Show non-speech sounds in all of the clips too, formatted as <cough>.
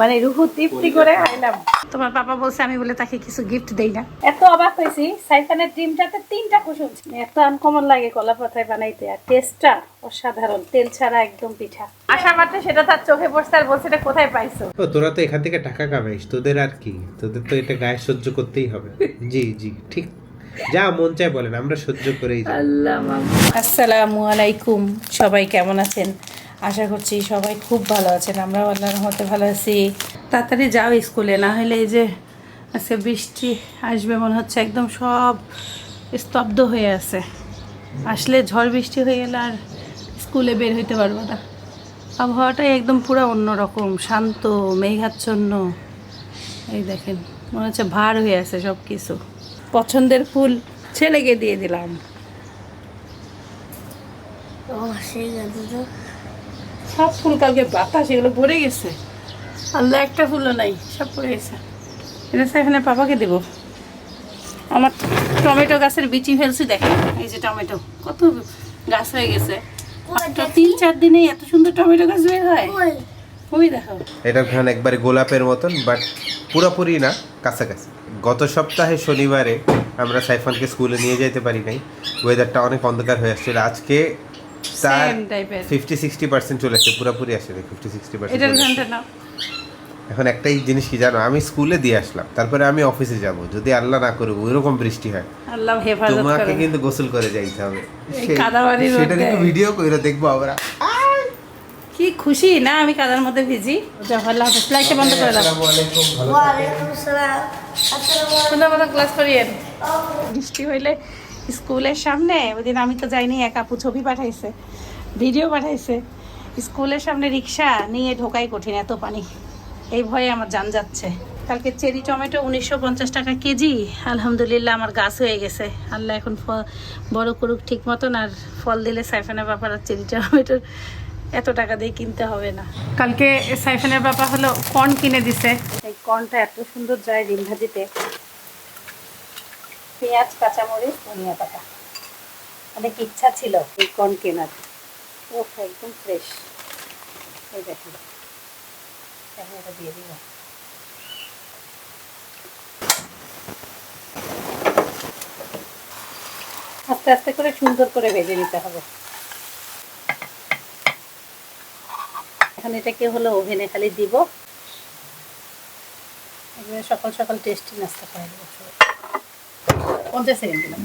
মানে রুহু তৃপ্তি করে খাইলাম তোমার পাপা বলছে আমি বলে তাকে কিছু গিফট দেই না। এত অবাক হয়েছি সাইফানের ডিমটাতে তিনটা কুসুম ছিল। এত আনকমন লাগে কলা পাতায় বানাইতে আর টেস্টটা অসাধারণ তেল ছাড়া একদম পিঠা। আশা মাত্র সেটা তার চোখে পড়ছে আর বলছে এটা কোথায় পাইছো? ও তোরা তো এখান থেকে টাকা কামাইস তোদের আর কি? তোদের তো এটা গায়ে সহ্য করতেই হবে। জি জি ঠিক। যা মন চায় বলেন আমরা সহ্য করেই যাই। আসসালামু আলাইকুম সবাই কেমন আছেন? আশা করছি সবাই খুব ভালো আছেন, আমরাও আল্লাহর রহমতে ভালো আছি। তাড়াতাড়ি যাও স্কুলে, না হলে এই যে আজকে বৃষ্টি আসবে, মনে হচ্ছে একদম সব স্তব্ধ হয়ে আছে। আসলে ঝড় বৃষ্টি হয়ে গেলে আর স্কুলে বের হইতে পারব না। আবহাওয়াটাই একদম পুরো অন্যরকম, শান্ত, মেঘাচ্ছন্ন। এই দেখেন, মনে হচ্ছে ভার হয়ে আছে সব কিছু পছন্দের ফুল ছেলেকে দিয়ে দিলাম। সব ফুল কালকে বাতাস এগুলো ভরে গেছে। আল্লাহ একটা ফুলও নাই সব পড়ে গেছে। এটা এখানে পাপাকে দেব। আমার টমেটো গাছের বিচি ফেলছি দেখেন এই যে টমেটো কত গাছ হয়ে গেছে। তিন চার দিনে এত সুন্দর টমেটো গাছ বের হয়। এটা একবারে গোলাপের মতন বাট পুরোপুরি না কাছাকাছি। গত সপ্তাহে শনিবারে আমরা সাইফানকে স্কুলে নিয়ে যেতে পারি নাই। ওয়েদারটা অনেক অন্ধকার হয়ে আসছিল। আজকে তার Same type এর। ফিফটি সিক্সটি পার্সেন্ট চলে আসছে পুরোপুরি আসে ফিফটি সিক্সটি পার্সেন্ট এখন একটাই জিনিস কি জানো আমি স্কুলে দিয়ে আসলাম তারপরে আমি অফিসে যাব যদি আল্লাহ না করুক ওইরকম বৃষ্টি হয়। আল্লাহ হেফাজত তোমাকে কিন্তু গোসল করে যাইতে হবে। সেটা। একটু ভিডিও করে দেখব আমরা। কি খুশি না আমি কাদার মধ্যে ভিজি? আল্লাহ হাফেজ লাইটটা বন্ধ করে দাও। সুন্দর মতো ক্লাস করিয়েন। বৃষ্টি হইলে স্কুলের সামনে ওই দিন আমি তো যাইনি, এক আপু ছবি পাঠাইছে, ভিডিও পাঠাইছে। স্কুলের সামনে রিক্সা নিয়ে ঢোকাই কঠিন এত পানি। এই ভয়ে আমার জান যাচ্ছে। কালকে চেরি টমেটো উনিশশো পঞ্চাশ টাকা কেজি। আলহামদুলিল্লাহ আমার গাছ হয়ে গেছে। আল্লাহ এখন ফ- বড় করুক ঠিক মতন, আর ফল দিলে সাইফানের ব্যাপার আর চেরি টমেটোর এত টাকা দিয়ে কিনতে হবে না। কালকে সাইফানের ব্যাপার হলো কর্ন কিনে দিছে। এই কর্নটা এত সুন্দর যায় ডিম ভাজিতে। পেঁয়াজ, কাঁচামরিচ, ধনিয়া পাতা। অনেক ইচ্ছা ছিল এই কর্ন কেনার। ও একদম ফ্রেশ এই দেখুন। এটা দিয়ে দিব আস্তে আস্তে করে সুন্দর করে ভেজে নিতে হবে। এখন এটাকে হলো ওভেনে খালি দিব। সকাল সকাল টেস্টি নাস্তা করে দেবো পঞ্চাশ সেকেন্ড দিলাম।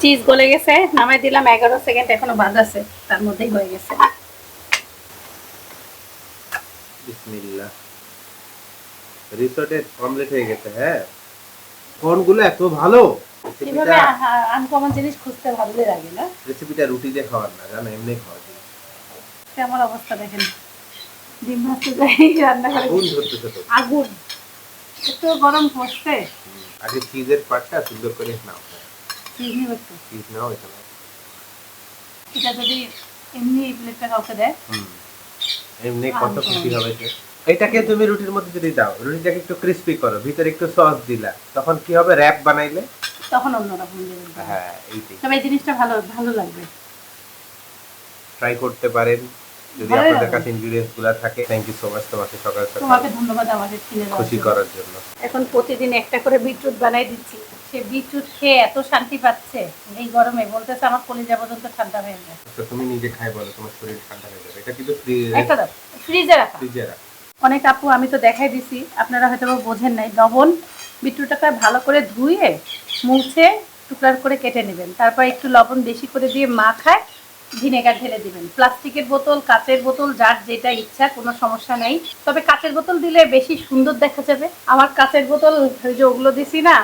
চিজ গলে গেছে নামাই দিলাম এগারো সেকেন্ড এখনও বাদ আছে তার মধ্যেই হয়ে গেছে। বিসমিল্লাহ। রিসোর্টের অমলেট হয়ে গেছে হ্যাঁ? কোনগুলো এত ভালো। কীভাবে আনকমন জিনিস খুঁজতে ভালোই লাগে না। রেসিপিটা রুটি দিয়ে খাওয়ার না জানো এমনি খাওয়া যায়। আমার অবস্থা দেখেন? ডিম ভাজতে যাই রান্না করে আগুন ধরতেছে তো। আগুন। এত গরম পড়ছে। আগে চিজের পার্টটা সুন্দর করে নাও। চিজ নাও এখানে। এটা যদি এমনি এই প্লেটটা কাউকে দেয়। এমনি কত খুশি হবে সে। এটাকে তুমি রুটির মধ্যে যদি দাও রুটিটাকে একটু ক্রিস্পি করো ভিতরে একটু সস দিলা তখন কি হবে? র্যাপ বানাইলে? তখন অন্যরকম হ্যাঁ এইটাই। তবে এই জিনিসটা ভালো ভালো লাগবে। ট্রাই করতে পারেন। যদি আপনাদের কাছে ইনগ্রিডিয়েন্টসগুলো থাকে থ্যাংক ইউ সো মাচ তোমাকে সকাল সকাল তোমাকে ধন্যবাদ আমাদের কিনে দেওয়ার খুশি করার জন্য। এখন প্রতিদিন একটা করে বিটরুট বানাই দিচ্ছি। সে বিটরুট খেয়ে এত শান্তি পাচ্ছে এই গরমে। বলতেছে আমার কলিজা পর্যন্ত ঠান্ডা হয়ে যায় তো তুমি নিজে খাই বলো তোমার শরীর ঠান্ডা হয়ে যাবে। এটা কিন্তু দাও। ফ্রিজে রাখা। ফ্রিজে রাখ। অনেক আপু আমি তো দেখাই দিছি আপনারা হয়তো বোঝেন নাই। লবণ বিটরুটটাকে ভালো করে ধুয়ে মুছে টুকরার করে কেটে নেবেন। তারপর একটু লবণ বেশি করে দিয়ে মাখায় ভিনেগার ঢেলে দিবেন। প্লাস্টিকের বোতল, কাচের বোতল, যার যেটা ইচ্ছা, কোনো সমস্যা নেই। তবে কাচের বোতল দিলে বেশি সুন্দর দেখা যাবে। আমার কাচের বোতল, ওই যে ওগুলো দিছি না,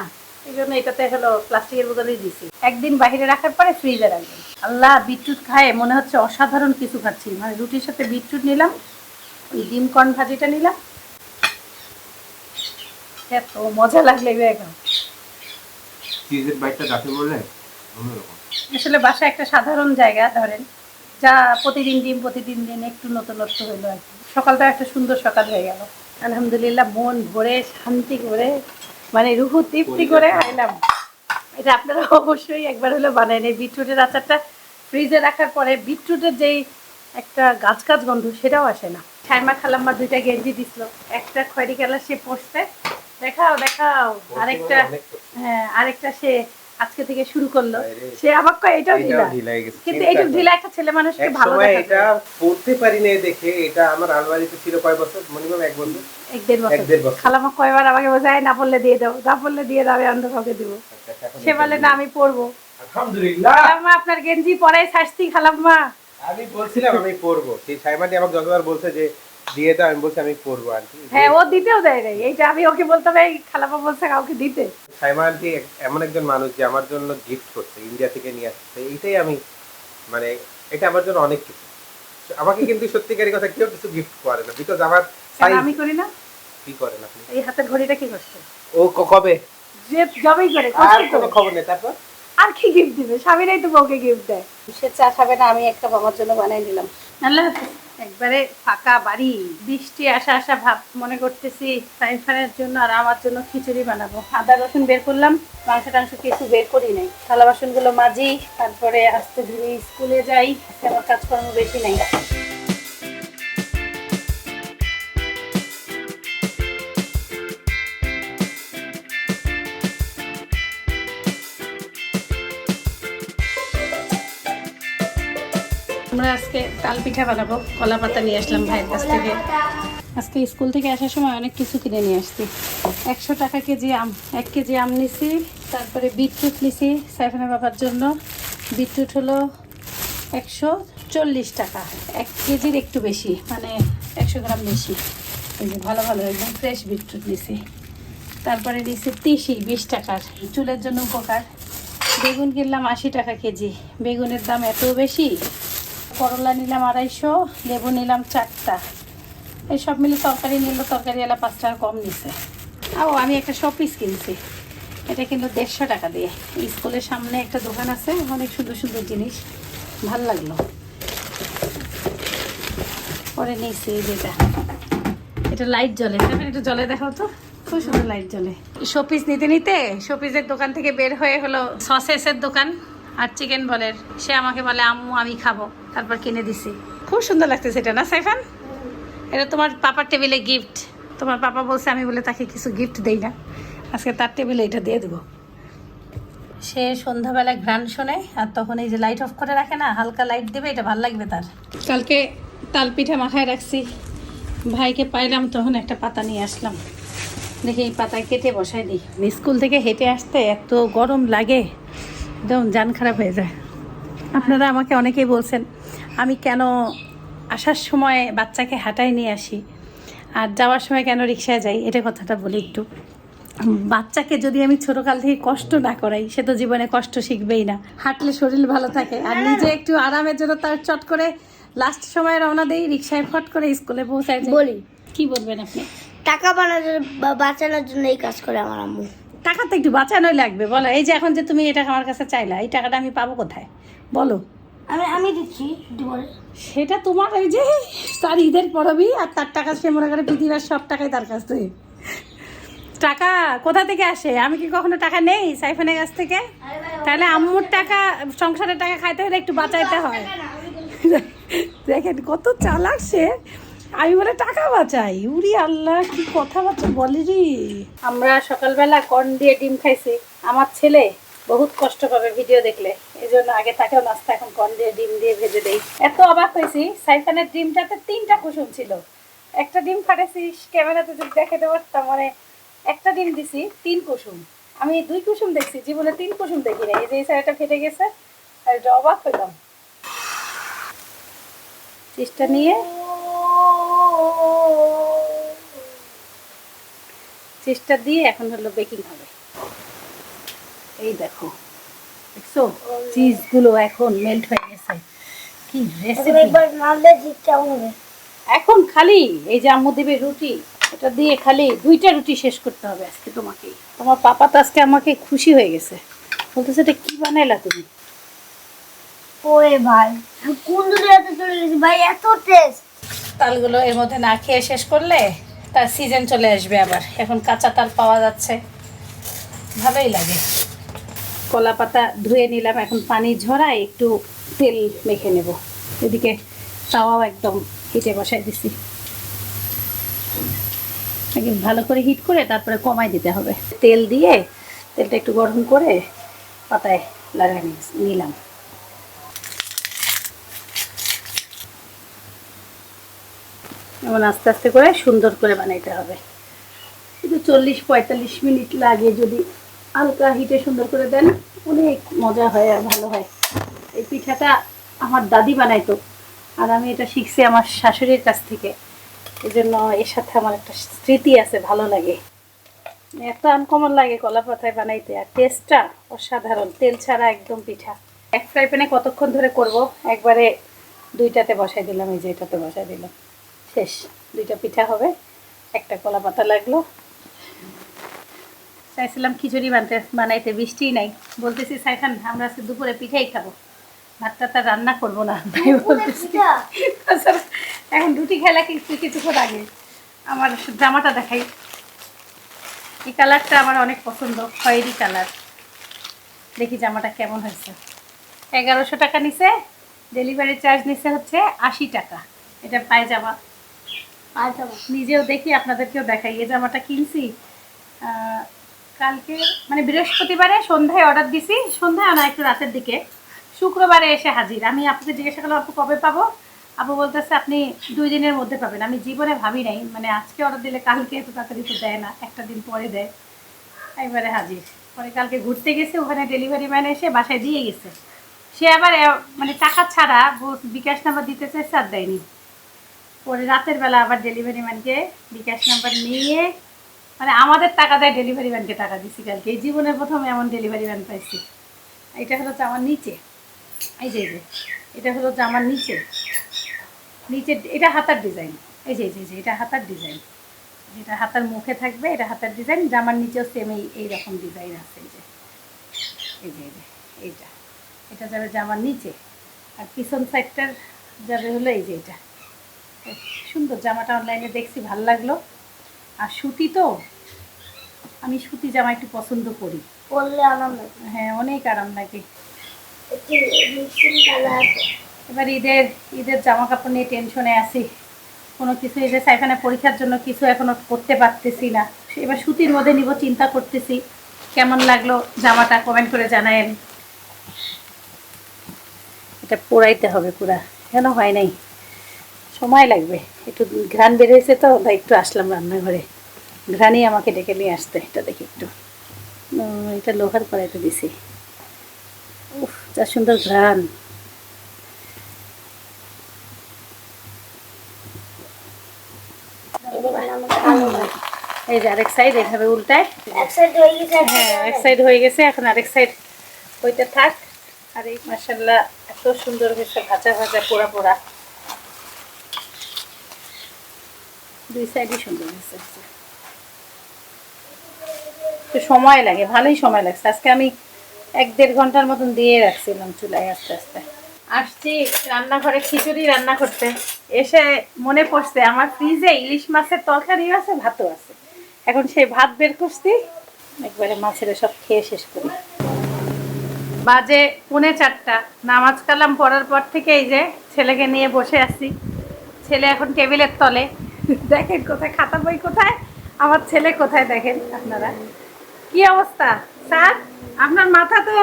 এই জন্য এটাতে হলো প্লাস্টিকের বোতলই দিছি। একদিন বাইরে রাখার পরে ফ্রিজে রাখবেন। আল্লাহ বিটরুট খায়, মনে হচ্ছে অসাধারণ কিছু খাচ্ছি। মানে রুটির সাথে বিটরুট নিলাম, ওই ডিম কর্ন ভাজিটা নিলাম। এত মজা লাগলে এখন চিজের বাইটটা দাঁতে বললে অন্যরকম। আসলে বাসা একটা সাধারণ জায়গা ধরেন যা প্রতিদিন ডিম প্রতিদিন দিন একটু নতুনত্ব হলো আর কি। সকালটা একটা সুন্দর সকাল হয়ে গেল। আলহামদুলিল্লাহ মন ভরে শান্তি করে মানে রুহু তৃপ্তি করে খাইলাম এটা আপনারা অবশ্যই একবার হলে বানায় নেই বিটরুটের আচারটা ফ্রিজে রাখার পরে বিটরুটের যেই একটা গাছ গাছ গন্ধ সেটাও আসে না। ছাইমা খালাম্মা দুইটা গেঞ্জি দিছিল। একটা খয়েরি কালার সে পরছে। দেখাও দেখাও। আরেকটা হ্যাঁ আরেকটা সে আজকে থেকে শুরু করল। সে আবার কয় এটাও এটাও ঢিলা। কিন্তু এইটুক ঢিলা একটা ছেলে মানুষকে ভালো সময় দেখা এটা পড়তে পারি না দেখে এটা আমার আলমারিতে ছিল কয় বছর? মিনিমাম এক বছর। এক দেড় এক দেড় বছর। বছর। খালামা কয়বার আমাকে বোঝায় না বললে দিয়ে দাও না বললে দিয়ে দাও আমি অন্ধ কাউকে দিব। সে বলে না আমি পরবো আলহামদুলিল্লাহ। খালাম্মা আপনার গেঞ্জি পরাই শাস্তি খালাম্মা। আমি বলছিলাম আমি পড়ব। সেই সাইমাটি আমাকে যতবার বলছে যে দিয়ে দাও আমি বলছি আমি আন্টি। হ্যাঁ ও দিতেও দেয় নাই। এইটা আমি ওকে বলতে হবে খালাম্মা বলছে কাউকে দিতে। সাইমা আন্টি এমন একজন মানুষ যে আমার জন্য গিফট করছে ইন্ডিয়া থেকে নিয়ে আসছে। এইটাই আমি মানে এটা আমার জন্য অনেক কিছু। আমাকে কিন্তু সত্যিকারই কথা কেউ কিছু গিফট করে না বিকজ আমার আমি করি না? কি করেন আপনি? এই হাতের ঘড়িটা কি করছে? ও কবে? যে জবেই করে আর কোনো খবর নেই তারপর? আর কি গিফট দিবে? স্বামীরাই তো বউকে গিফট দেয়। সে চা খাবে না আমি এক কাপ আমার জন্য বানাই নিলাম। আল্লাহ হাফেজ। একবারে ফাঁকা বাড়ি, বৃষ্টি আসা আসা ভাব মনে করতেছি সাইফানের জন্য আর আমার জন্য খিচুড়ি বানাবো। আদা, রসুন বের করলাম, মাংস টাংস কিছু বের করি নাই। থালা বাসনগুলো মাজি, তারপরে আস্তে ধীরে স্কুলে যাই আমার কাজকর্ম বেশি নাই। আমরা আজকে তাল পিঠা বানাবো, কলা পাতা নিয়ে আসলাম ভাইয়ের কাছ থেকে। আজকে স্কুল থেকে আসার সময় অনেক কিছু কিনে নিয়ে আসছি। একশো টাকা কেজি আম, এক কেজি আম নিছি, তারপরে বিটরুট নিছি সাইফানের বাবার জন্য। বিটরুট হলো একশো চল্লিশ টাকা, এক কেজির একটু বেশি মানে একশো গ্রাম বেশি। ভালো ভালো, একদম ফ্রেশ বিটরুট নিছি। তারপরে নিছি তিসি, বিশ টাকার, চুলের জন্য উপকার। বেগুন কিনলাম আশি টাকা কেজি, বেগুনের দাম এত বেশি করলা নিলাম আড়াইশো, লেবু নিলাম চারটা। সব মিলে তরকারি নিল, তরকারি এলা পাঁচ টাকা কম নিছে। ও আমি একটা শপিস কিনছি। এটা কিন্তু দেড়শো টাকা দিয়ে। স্কুলের সামনে একটা দোকান আছে, অনেক সুন্দর সুন্দর জিনিস। ভালো লাগল। পরে নিয়েছি যেটা। এটা লাইট জ্বলে। এটা জ্বলে দেখাও তো। খুব সুন্দর লাইট জ্বলে। শোপিস নিতে নিতে শোপিসের দোকান থেকে বের হয়ে হলো সসেসের দোকান। আর চিকেন বলের সে আমাকে বলে, আম্মু, আমি খাব। তারপর কিনে দিছি। খুব সুন্দর লাগতেছে এটা, না, সাইফান? এটা তোমার পাপার টেবিলে গিফট তোমার পাপা বলছে, আমি বলে তাকে কিছু গিফট দেই না। আজকে তার টেবিলে এটা দিয়ে দেবো। সে সন্ধ্যাবেলায় ঘ্রাণ শোনে, আর তখন এই যে লাইট অফ করে রাখে না, হালকা লাইট দেবে, এটা ভালো লাগবে তার। কালকে তাল পিঠা মাখায় রাখছি। ভাইকে পাইলাম, তখন একটা পাতা নিয়ে আসলাম। দেখি এই পাতায় কেটে বসাই দিই। স্কুল থেকে হেঁটে আসতে এত গরম লাগে। একদম যান খারাপ হয়ে যায়। আপনারা আমাকে অনেকেই বলছেন আমি কেন আসার সময় বাচ্চাকে হাঁটাই নিয়ে আসি আর যাওয়ার সময় কেন রিক্সায় যাই এটা কথাটা বলি একটু। বাচ্চাকে যদি আমি ছোটকাল থেকে কষ্ট না করাই সে তো জীবনে কষ্ট শিখবেই না। হাঁটলে শরীর ভালো থাকে আর নিজে একটু আরামের জন্য তার চট করে লাস্ট সময় রওনা দেই রিক্সায় ফট করে স্কুলে পৌঁছায় বলি। কি বলবেন আপনি? টাকা বানানোর বাঁচানোর জন্য এই কাজ করে আমার আম্মু। টাকা তো একটু বাঁচানোই লাগবে বলো। এই যে এখন যে তুমি এটা আমার কাছে চাইলা এই টাকাটা আমি পাবো কোথায়? বলো। আমি আমি দিচ্ছি সেটা তোমার ওই যে তার ঈদের পরবই আর তার টাকা সে মনে করে পৃথিবীর সব টাকাই তার কাছ থেকে। টাকা কোথা থেকে আসে? আমি কি কখনো টাকা নেই সাইফানের কাছ থেকে? তাহলে আম্মুর টাকা সংসারের টাকা খাইতে হলে একটু বাঁচাইতে হয়। দেখেন কত চালাক সে। আমি বলে, টাকা বাঁচাই। উরি আল্লাহ, কি কথা বাচ্চা বলে রে। আমরা সকালবেলা কর্ন দিয়ে ডিম খাইছি। আমার ছেলে বহুত কষ্ট পাবে ভিডিও দেখলে। এই জন্য আগে তাকেও নাস্তা এখন কর্ন দিয়ে ডিম দিয়ে ভেজে দেই। এত অবাক হয়েছি, সাইফানের ডিমটাতে তিনটা কুসুম ছিল। একটা ডিম ফাটেছি ক্যামেরাতে যদি দেখাতে পারতাম মানে একটা ডিম দিছি, তিন কুসুম। আমি দুই কুসুম দেখছি, জীবনে তিন কুসুম দেখি না এই যে এই ফেটে গেছে, আর এটা অবাক হইলাম। চিজটা নিয়ে চিজটা দিয়ে এখন হলো বেকিং হবে। এই দেখো দেখছ? চিজগুলো এখন মেল্ট হয়ে গেছে। কি রেসিপি একবার নাড়লে ঠিক কেমন হবে? এখন খালি এই যে আম্মু দেবে রুটি এটা দিয়ে খালি দুইটা রুটি শেষ করতে হবে আজকে তোমাকে। তোমার পাপা তো আজকে আমাকে খুশি হয়ে গেছে। বলতেছে এটা কি বানাইলা তুমি? ওরে ভাই কোন দুনিয়াতে চলে গেছি? ভাই এত টেস্ট তালগুলো এর মধ্যে না খেয়ে শেষ করলে তার সিজন চলে আসবে আবার। এখন কাঁচা তাল পাওয়া যাচ্ছে। ভালোই লাগে। কলা পাতা ধুয়ে নিলাম, এখন পানি ঝরাই একটু তেল মেখে নেব। এদিকে তাওয়াও একদম হিটে বসাই দিছি। আগে ভালো করে হিট করে তারপরে কমাই দিতে হবে। তেল দিয়ে তেলটা একটু গরম করে পাতায় লাগাই নিলাম। এমন আস্তে আস্তে করে সুন্দর করে বানাইতে হবে। কিন্তু চল্লিশ, পঁয়তাল্লিশ মিনিট লাগে যদি হালকা হিটে সুন্দর করে দেন, অনেক মজা হয় আর ভালো হয়। এই পিঠাটা আমার দাদি বানাইতো আর আমি এটা শিখছি আমার শাশুড়ির কাছ থেকে। এই জন্য এর সাথে আমার একটা স্মৃতি আছে, ভালো লাগে। এত আনকমন লাগে কলা পাতায় বানাইতে আর টেস্টটা অসাধারণ, তেল ছাড়া একদম পিঠা। এক ফ্রাই প্যানে কতক্ষণ ধরে করব? একবারে দুইটাতে বসাই দিলাম, এই যে এটাতে বসাই দিলাম। শেষ। দুইটা পিঠা হবে একটা কলা পাতা লাগল। চাইছিলাম খিচুড়ি বানতে বানাইতে বৃষ্টিই নাই। বলতেছি সাইফান আমরা আজকে দুপুরে পিঠাই খাব। ভাতটা তার রান্না করব না। তাই বলতেছি। এখন রুটি খেলা কিন্তু কিছুক্ষণ আগে? আমার জামাটা দেখাই। এই কালারটা আমার অনেক পছন্দ খয়েরি কালার। দেখি জামাটা কেমন হয়েছে। এগারোশো টাকা নিছে ডেলিভারি চার্জ নিছে হচ্ছে আশি টাকা। এটা পায়জামা। আচ্ছা নিজেও দেখি, আপনাদেরকেও দেখাই। এই জামাটা কিনছি। কালকে মানে বৃহস্পতিবারে সন্ধ্যায় অর্ডার দিছি। সন্ধ্যায় না একটু রাতের দিকে। শুক্রবারে এসে হাজির। আমি আপনাকে জিজ্ঞাসা করলাম, আপু, কবে পাবো? আপু বলতেছে, আপনি দুই দিনের মধ্যে পাবেন। আমি জীবনে ভাবি নাই মানে আজকে অর্ডার দিলে কালকে এত তাড়াতাড়ি তো দেয় না, একটা দিন পরে দেয়। একবারে হাজির। পরে কালকে ঘুরতে গেছে, ওখানে ডেলিভারি ম্যান এসে বাসায় দিয়ে গেছে। সে আবার মানে টাকা ছাড়া বিকাশ নাম্বার দিতে চাইছে আর দেয়নি। পরে রাতের বেলা আবার ডেলিভারি ম্যানকে বিকাশ নাম্বার নিয়ে মানে আমাদের টাকা দেয় ডেলিভারি ম্যানকে টাকা দিছি কালকে। এই জীবনের প্রথম এমন ডেলিভারি ম্যান পাইছি। এটা হলো জামার নিচে। এই যে যে, এটা হলো জামার নিচে। নিচে, এটা হাতার ডিজাইন এই যে এই যে এটা হাতার ডিজাইন যেটা হাতার মুখে থাকবে, এটা হাতার ডিজাইন জামার নিচেও সেম এই এইরকম ডিজাইন আছে, এই যে। এই যে এইটা। এটা যাবে জামার নিচে। আর পিছন সাইডটার যাবে হলো এই যে এটা সুন্দর জামাটা অনলাইনে দেখছি ভালো লাগল। আর সুতি তো আমি সুতি জামা একটু পছন্দ করি। পরলে আনন্দ হ্যাঁ অনেক আরাম লাগে। এবার ঈদের ঈদের জামা কাপড় নিয়ে টেনশনে আছি। কোনো কিছু এই যে সাইফানে পরীক্ষার জন্য কিছু এখনও করতে পারতেছি না। এবার সুতির মধ্যে নিব চিন্তা করতেছি। কেমন লাগল জামাটা কমেন্ট করে জানায়েন। এটা পোড়াইতে হবে পুরা। কেন হয় নাই? সময় লাগবে। একটু ঘ্রাণ হয়েছে তো তাই একটু আসলাম রান্নাঘরে। ঘ্রাণই আমাকে ডেকে নিয়ে আসতে এটা দেখি একটু। এটা লোহার কড়াইতে দিছি। উফ যা সুন্দর ঘ্রাণ। এই যে আরেক সাইড এভাবে উল্টায়। হয়ে এক সাইড হয়ে গেছে এখন আরেক সাইড হইতে থাক। আর এই মাসাল্লাহ এত সুন্দর হয়েছে ভাজা ভাজা পোড়া পোড়া। দুই সাইডই সুন্দর একটু সময় লাগে, ভালোই সময় লাগছে। আজকে আমি এক দেড় ঘণ্টার মতন দিয়ে রাখছিলাম চুলায় আস্তে আস্তে। আসছি রান্নাঘরে, খিচুড়ি রান্না করতে। এসে মনে পড়ছে, আমার ফ্রিজে ইলিশ মাছের তরকারিও আছে, ভাতও আছে। এখন সেই ভাত বের করছি, একবারে মাছের সব খেয়ে শেষ করি। বাজে পৌনে চারটা, নামাজ কালাম পড়ার পর থেকে এই যে ছেলেকে নিয়ে বসে আছি। ছেলে এখন টেবিলের তলে। দেখেন কোথায়, খাতা বই কোথায়? আমার ছেলে কোথায় দেখেন আপনারা? কি অবস্থা? স্যার, আপনার মাথা তো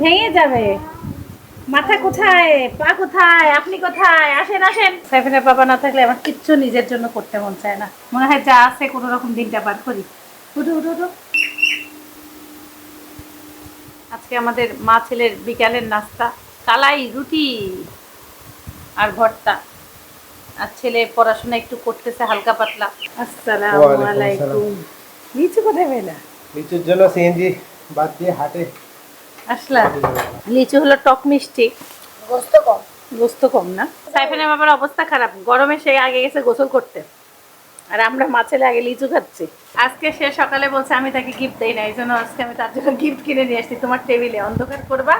ভেঙে যাবে। মাথা কোথায়? পা কোথায়? আপনি কোথায়? আসেন আসেন। সাইফিনের বাবা না থাকলে আমার কিচ্ছু নিজের জন্য করতে মন চায় না। মনে হয় যা আছে কোনো রকম দিনটা পার করি। উঠো উঠো উঠো। আজকে আমাদের মা ছেলের বিকালের নাস্তা, কালাই রুটি আর ভর্তা। আর ছেলে পড়াশোনা একটু করতেছে হালকা পাতলা। আসসালামু আলাইকুম। নিচু কোথায় পেলা লিচুর জন্য সিএনজি বাদ দিয়ে হাটে। আসলা। লিচু হলো টক মিষ্টি। গোস্ত কম। গোস্ত কম না? সাইফানের বাবার অবস্থা খারাপ। গরমে সে আগে গেছে গোসল করতে। আর আমরা মাছেলে আগে লিচু খাচ্ছি। আজকে সে সকালে বলছে আমি তাকে গিফট দেই না। এই জন্য আজকে আমি তার জন্য গিফট কিনে নিয়ে আসছি। তোমার টেবিলে অন্ধকার করবা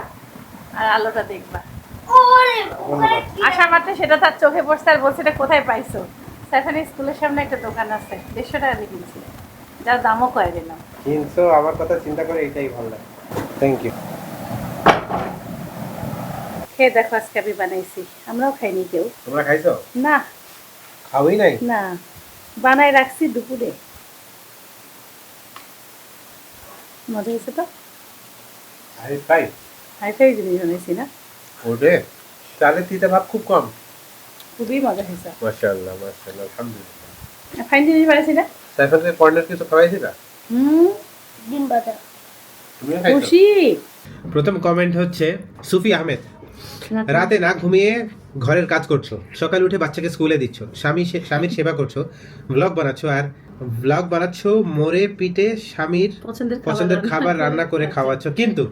আর আলোটা দেখবা। ওরে ওরে মাত্র সেটা তার চোখে পড়ছে আর বলছে এটা কোথায় পাইছো? সাইফানের স্কুলের সামনে একটা দোকান আছে দেড়শো টাকা দিয়ে কিনছি। যার দামও কয়ে দিলাম কিনছো আমার কথা চিন্তা করে এটাই ভালো লাগে। থ্যাংক ইউ খেয়ে দেখো আজকে আমি বানাইছি। আমরাও খাইনি কেউ। তোমরা খাইছো? না। খাওয়াই নাই? না। বানায় রাখছি দুপুরে। মজা হয়েছে তো? আরে তাই। হাই ফাই জিনিস বানিয়েছি না। ওরে চালের তিতে ভাব খুব কম। খুবই মজা হয়েছে। মাশাআল্লাহ মাশাআল্লাহ আলহামদুলিল্লাহ। ফাইন জিনিস বানিয়েছি না সাইফানকে কর্নার কিছু খাওয়াইছি না হুম ডিম তুমিও খুশি। প্রথম কমেন্ট হচ্ছে সুফি আহমেদ রাতে। না ঘুমিয়ে ঘরের কাজ করছ সকালে উঠে বাচ্চাকে স্কুলে দিচ্ছ স্বামী সে- স্বামীর সেবা করছ ব্লগ বানাচ্ছ আর ব্লগ বানাচ্ছ মোরে পিঠে স্বামীর পছন্দের খাবার। রান্না করে খাওয়াচ্ছ। কিন্তু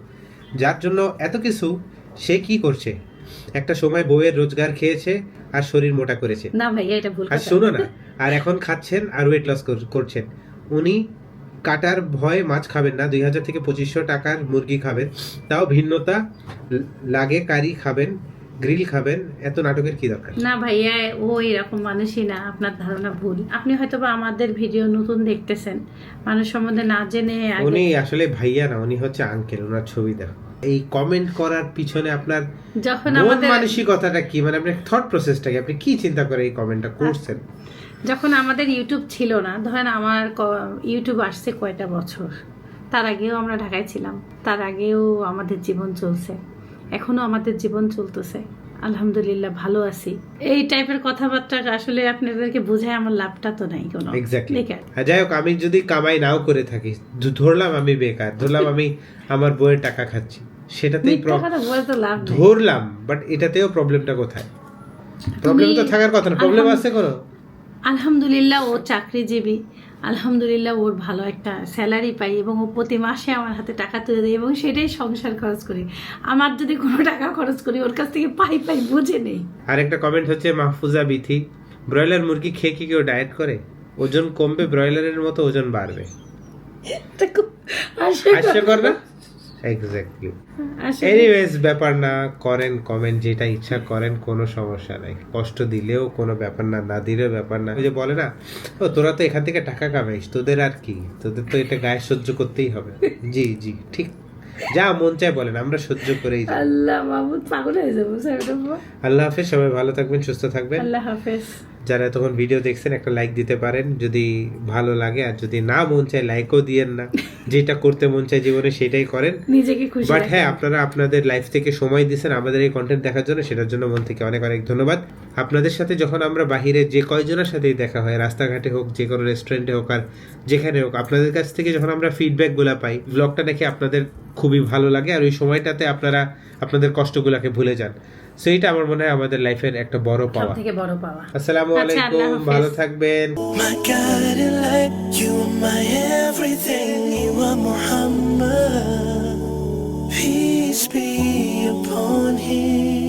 যার জন্য এত কিছু সে কি করছে? একটা সময় বউয়ের রোজগার খেয়েছে আর শরীর মোটা করেছে। না ভাইয়া এটা ভুল আর। শোনো না আর এখন খাচ্ছেন আর ওয়েট লস করছেন। উনি কাটার ভয় মাছ খাবেন না দুই হাজার থেকে পঁচিশশো টাকার মুরগি খাবেন তাও ভিন্নতা লাগে কারি খাবেন গ্রিল খাবেন এত নাটকের কি দরকার? না ভাইয়া ও এরকম মানুষই না আপনার ধারণা ভুল। আপনি হয়তো বা আমাদের ভিডিও নতুন দেখতেছেন মানুষ সম্বন্ধে না জেনে উনি আসলে ভাইয়া না উনি হচ্ছে আঙ্কেল ওনার ছবি দেখো। এই কমেন্ট করার পিছনে আপনার যখন আমাদের মানসিকতাটা কি? মানে আপনার থট প্রসেসটা কি আপনি কি চিন্তা করে এই কমেন্টটা করছেন? যখন আমাদের ইউটিউব ছিল না ধরেন আমার ইউটিউব আসছে কয়টা বছর? তার আগেও আমরা ঢাকায় ছিলাম। তার আগেও আমাদের জীবন চলছে। এখনও আমাদের জীবন চলতেছে। আলহামদুলিল্লাহ ভালো আছি। এই টাইপের কথাবার্তা আসলে আপনাদেরকে বোঝায় আমার লাভটা তো নাই কোনো। এক্স্যাক্টলি যাই হোক আমি যদি কামাই নাও করে থাকি ধরলাম আমি বেকার ধরলাম আমি আমার বইয়ের টাকা খাচ্ছি। সেটাতেই ধরলাম বাট এটাতেও প্রবলেমটা কোথায়? প্রবলেম তো থাকার কথা না প্রবলেম আছে কোনো? আলহামদুলিল্লাহ ও চাকরিজীবী। আলহামদুলিল্লাহ ওর ভালো একটা স্যালারি পাই এবং ও প্রতি মাসে আমার হাতে টাকা তুলে দেয় এবং সেটাই সংসার খরচ করি। আমার যদি কোনো টাকা খরচ করি ওর কাছ থেকে পাই পাই বুঝে নেই। আরেকটা কমেন্ট হচ্ছে মাহফুজা বিথি ব্রয়লার মুরগি খেয়ে কি কেউ ডায়েট করে? ওজন কমবে ব্রয়লারের মতো ওজন বাড়বে। হাস্যকর না? এক্স্যাক্টলি এনিওয়েজ ব্যাপার না করেন কমেন্ট যেটা ইচ্ছা করেন কোনো সমস্যা নাই। কষ্ট দিলেও কোনো ব্যাপার না না দিলেও ব্যাপার না। ওই যে বলে না ও তোরা তো এখান থেকে টাকা কামাইস তোদের আর কি? তোদের তো এটা গায়ে সহ্য করতেই হবে। জি জি ঠিক। যা মন চায় বলেন আমরা সহ্য করেই যাই। আল্লাহ মাহমুদ পাগল হয়ে যাব আল্লাহ হাফেজ সবাই ভালো থাকবেন সুস্থ থাকবেন। আল্লাহ হাফেজ। যারা তখন ভিডিও দেখছেন একটা লাইক দিতে পারেন যদি ভালো লাগে। আর যদি না মন চায় লাইকও দিয়েন না। <laughs> যেটা করতে মন চায় জীবনে সেটাই করেন। নিজেকে খুশি বাট হ্যাঁ আপনারা আপনাদের লাইফ থেকে সময় দিচ্ছেন আমাদের এই কন্টেন্ট দেখার জন্য সেটার জন্য মন থেকে অনেক অনেক ধন্যবাদ। আপনাদের সাথে যখন আমরা বাহিরে যে কয়জনের সাথেই দেখা হয় রাস্তাঘাটে হোক যে কোনো রেস্টুরেন্টে হোক আর যেখানে হোক আপনাদের কাছ থেকে যখন আমরা ফিডব্যাকগুলো পাই ব্লগটা দেখে আপনাদের খুবই ভালো লাগে। আর ওই সময়টাতে আপনারা আপনাদের কষ্টগুলোকে ভুলে যান। সো এটা আমার মনে হয় আমাদের লাইফের একটা বড় পাওয়া। থেকে বড় পাওয়া। আসসালামু আচ্ছা, আলাইকুম ভালো থাকবেন। Peace be upon him.